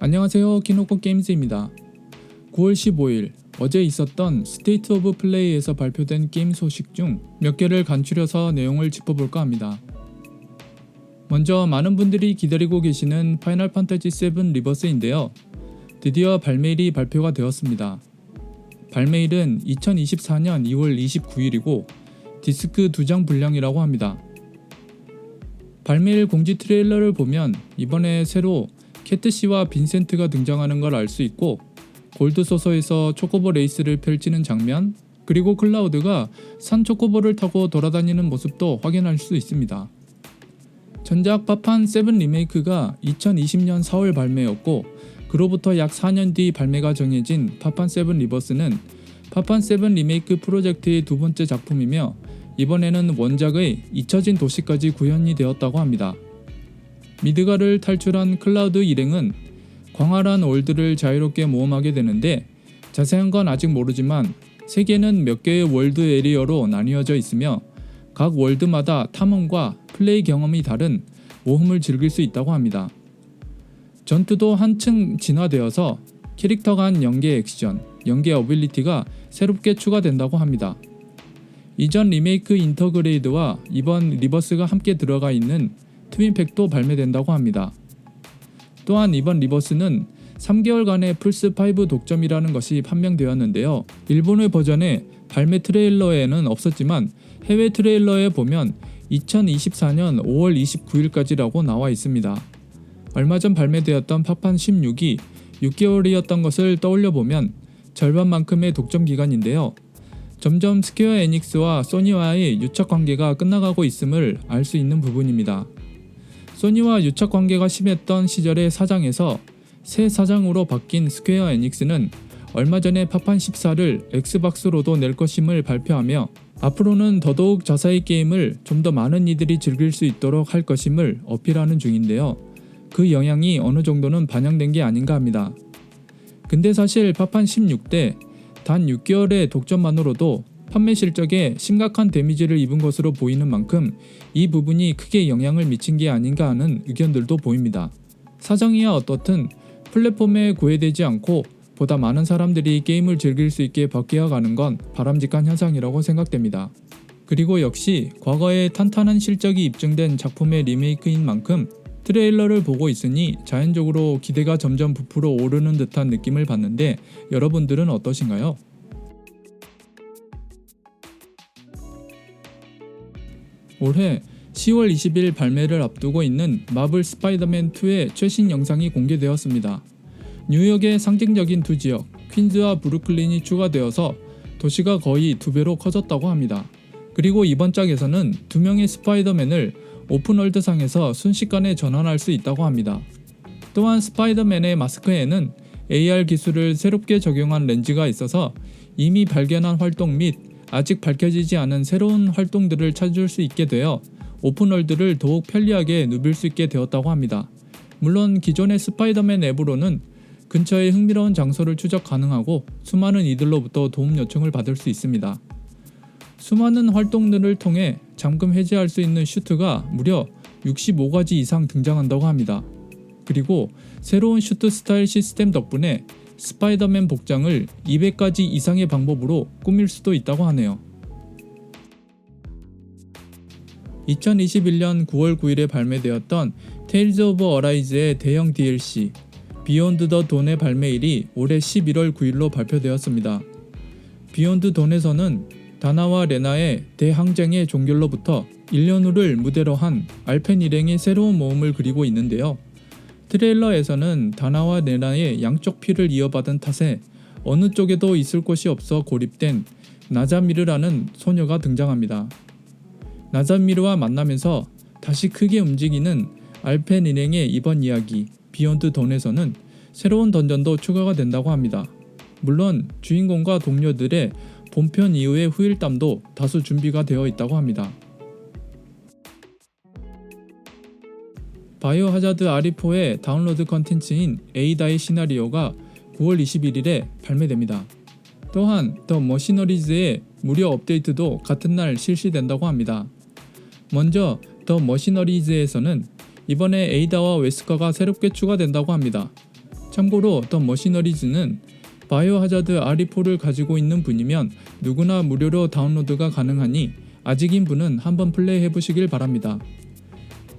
안녕하세요. 키노코 게임즈입니다. 9월 15일 어제 있었던 스테이트 오브 플레이에서 발표된 게임 소식 중 몇 개를 간추려서 내용을 짚어볼까 합니다. 먼저 많은 분들이 기다리고 계시는 파이널 판타지 7 리버스인데요. 드디어 발매일이 발표가 되었습니다. 발매일은 2024년 2월 29일이고 디스크 2장 분량이라고 합니다. 발매일 공지 트레일러를 보면 이번에 새로 캐트 씨와 빈센트가 등장하는 걸 알 수 있고 골드 소서에서 초코보 레이스를 펼치는 장면 그리고 클라우드가 산 초코보를 타고 돌아다니는 모습도 확인할 수 있습니다. 전작 파판 7 리메이크가 2020년 4월 발매였고 그로부터 약 4년 뒤 발매가 정해진 파판 7 리버스는 파판 7 리메이크 프로젝트의 두 번째 작품이며 이번에는 원작의 잊혀진 도시까지 구현이 되었다고 합니다. 미드가를 탈출한 클라우드 일행은 광활한 월드를 자유롭게 모험하게 되는데 자세한 건 아직 모르지만 세계는 몇 개의 월드 에리어로 나뉘어져 있으며 각 월드마다 탐험과 플레이 경험이 다른 모험을 즐길 수 있다고 합니다. 전투도 한층 진화되어서 캐릭터 간 연계 액션, 연계 어빌리티가 새롭게 추가된다고 합니다. 이전 리메이크 인터그레이드와 이번 리버스가 함께 들어가 있는 트윈팩도 발매된다고 합니다. 또한 이번 리버스는 3개월간의 플스5 독점이라는 것이 판명되었는데요. 일본의 버전의 발매 트레일러에는 없었지만 해외 트레일러에 보면 2024년 5월 29일까지라고 나와 있습니다. 얼마 전 발매되었던 파판 16이 6개월이었던 것을 떠올려 보면 절반만큼의 독점 기간인데요. 점점 스퀘어 에닉스와 소니와의 유착 관계가 끝나가고 있음을 알 수 있는 부분입니다. 소니와 유착 관계가 심했던 시절의 사장에서 새 사장으로 바뀐 스퀘어 에닉스는 얼마 전에 파판 14를 엑스박스로도 낼 것임을 발표하며 앞으로는 더더욱 자사의 게임을 좀 더 많은 이들이 즐길 수 있도록 할 것임을 어필하는 중인데요. 그 영향이 어느 정도는 반영된 게 아닌가 합니다. 근데 사실 파판 16때 단 6개월의 독점만으로도 판매 실적에 심각한 데미지를 입은 것으로 보이는 만큼 이 부분이 크게 영향을 미친 게 아닌가 하는 의견들도 보입니다. 사정이야 어떻든 플랫폼에 구애되지 않고 보다 많은 사람들이 게임을 즐길 수 있게 바뀌어 가는 건 바람직한 현상이라고 생각됩니다. 그리고 역시 과거에 탄탄한 실적이 입증된 작품의 리메이크인 만큼 트레일러를 보고 있으니 자연적으로 기대가 점점 부풀어 오르는 듯한 느낌을 받는데 여러분들은 어떠신가요? 올해 10월 20일 발매를 앞두고 있는 마블 스파이더맨 2의 최신 영상이 공개되었습니다. 뉴욕의 상징적인 두 지역, 퀸즈와 브루클린이 추가되어서 도시가 거의 두 배로 커졌다고 합니다. 그리고 이번 짝에서는 두 명의 스파이더맨을 오픈월드상에서 순식간에 전환할 수 있다고 합니다. 또한 스파이더맨의 마스크에는 AR 기술을 새롭게 적용한 렌즈가 있어서 이미 발견한 활동 및 아직 밝혀지지 않은 새로운 활동들을 찾을 수 있게 되어 오픈월드를 더욱 편리하게 누빌 수 있게 되었다고 합니다. 물론 기존의 스파이더맨 앱으로는 근처의 흥미로운 장소를 추적 가능하고 수많은 이들로부터 도움 요청을 받을 수 있습니다. 수많은 활동들을 통해 잠금 해제할 수 있는 슈트가 무려 65가지 이상 등장한다고 합니다. 그리고 새로운 슈트 스타일 시스템 덕분에 스파이더맨 복장을 200가지 이상의 방법으로 꾸밀 수도 있다고 하네요. 2021년 9월 9일에 발매되었던 테일즈 오브 어라이즈의 대형 DLC 비욘드 더 돈의 발매일이 올해 11월 9일로 발표되었습니다. 비욘드 돈에서는 다나와 레나의 대항쟁의 종결로부터 1년 후를 무대로 한 알펜 일행의 새로운 모험을 그리고 있는데요. 트레일러에서는 다나와 레나의 양쪽 피를 이어받은 탓에 어느 쪽에도 있을 곳이 없어 고립된 나자미르라는 소녀가 등장합니다. 나자미르와 만나면서 다시 크게 움직이는 알펜 일행의 이번 이야기 비욘드 돈에서는 새로운 던전도 추가가 된다고 합니다. 물론 주인공과 동료들의 본편 이후의 후일담도 다수 준비가 되어 있다고 합니다. 바이오 하자드 아리4의 다운로드 컨텐츠인 에이다의 시나리오가 9월 21일에 발매됩니다. 또한 더 머시너리즈의 무료 업데이트도 같은 날 실시된다고 합니다. 먼저 더 머시너리즈에서는 이번에 에이다와 웨스커가 새롭게 추가된다고 합니다. 참고로 더 머시너리즈는 바이오 하자드 RE4를 가지고 있는 분이면 누구나 무료로 다운로드가 가능하니 아직인 분은 한번 플레이 해 보시길 바랍니다.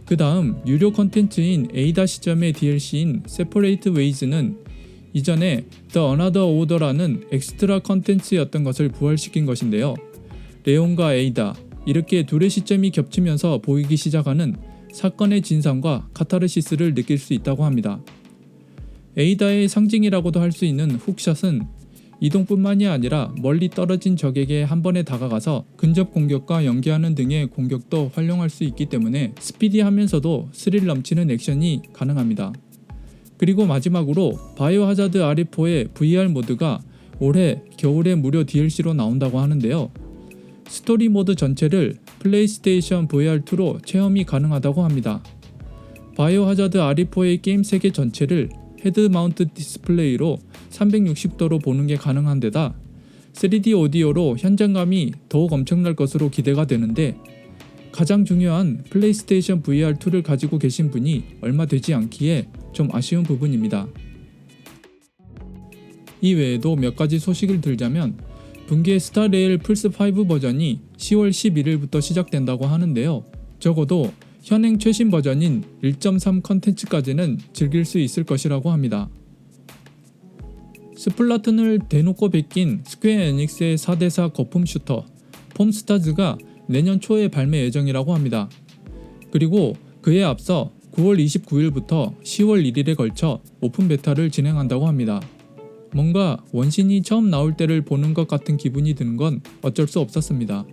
그 다음 유료 컨텐츠인 에이다 시점의 DLC인 Separate Ways는 이전에 The Another Order라는 엑스트라 컨텐츠였던 것을 부활시킨 것인데요. 레온과 에이다 이렇게 둘의 시점이 겹치면서 보이기 시작하는 사건의 진상과 카타르시스를 느낄 수 있다고 합니다. 에이다의 상징이라고도 할 수 있는 훅샷은 이동뿐만이 아니라 멀리 떨어진 적에게 한 번에 다가가서 근접 공격과 연계하는 등의 공격도 활용할 수 있기 때문에 스피디하면서도 스릴 넘치는 액션이 가능합니다. 그리고 마지막으로 바이오 하자드 RE4의 VR 모드가 올해 겨울에 무료 DLC로 나온다고 하는데요. 스토리 모드 전체를 플레이스테이션 VR2로 체험이 가능하다고 합니다. 바이오 하자드 RE4의 게임 세계 전체를 헤드 마운트 디스플레이로 360도로 보는 게 가능한 데다 3D 오디오로 현장감이 더욱 엄청날 것으로 기대가 되는데 가장 중요한 플레이스테이션 VR2를 가지고 계신 분이 얼마 되지 않기에 좀 아쉬운 부분입니다. 이 외에도 몇 가지 소식을 들자면 분기의 스타레일 플스5 버전이 10월 11일부터 시작된다고 하는데요. 적어도 현행 최신 버전인 1.3 컨텐츠까지는 즐길 수 있을 것이라고 합니다. 스플라툰을 대놓고 베낀 스퀘어 에닉스의 4대4 거품 슈터 폼스타즈가 내년 초에 발매 예정이라고 합니다. 그리고 그에 앞서 9월 29일부터 10월 1일에 걸쳐 오픈 베타를 진행한다고 합니다. 뭔가 원신이 처음 나올 때를 보는 것 같은 기분이 드는 건 어쩔 수 없었습니다.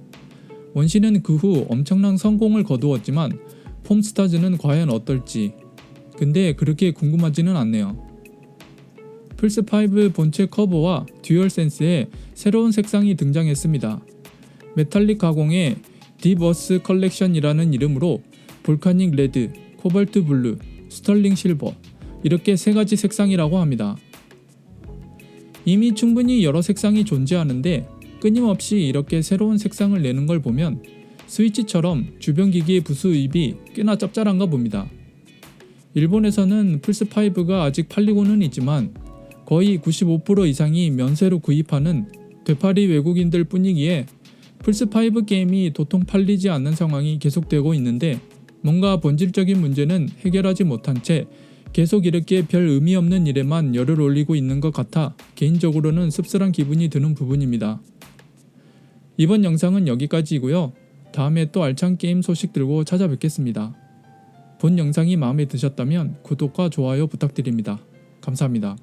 원신은 그 후 엄청난 성공을 거두었지만 폼스타즈는 과연 어떨지 근데 그렇게 궁금하지는 않네요. 플스5 본체 커버와 듀얼 센스에 새로운 색상이 등장했습니다. 메탈릭 가공의 딥어스 컬렉션이라는 이름으로 볼카닉 레드, 코발트 블루, 스털링 실버 이렇게 세 가지 색상이라고 합니다. 이미 충분히 여러 색상이 존재하는데 끊임없이 이렇게 새로운 색상을 내는 걸 보면 스위치처럼 주변 기기의 부수입이 꽤나 짭짤한가 봅니다. 일본에서는 플스5가 아직 팔리고는 있지만 거의 95% 이상이 면세로 구입하는 되팔이 외국인들 뿐이기에 플스5 게임이 도통 팔리지 않는 상황이 계속되고 있는데 뭔가 본질적인 문제는 해결하지 못한 채 계속 이렇게 별 의미 없는 일에만 열을 올리고 있는 것 같아 개인적으로는 씁쓸한 기분이 드는 부분입니다. 이번 영상은 여기까지이고요. 다음에 또 알찬 게임 소식 들고 찾아뵙겠습니다. 본 영상이 마음에 드셨다면 구독과 좋아요 부탁드립니다. 감사합니다.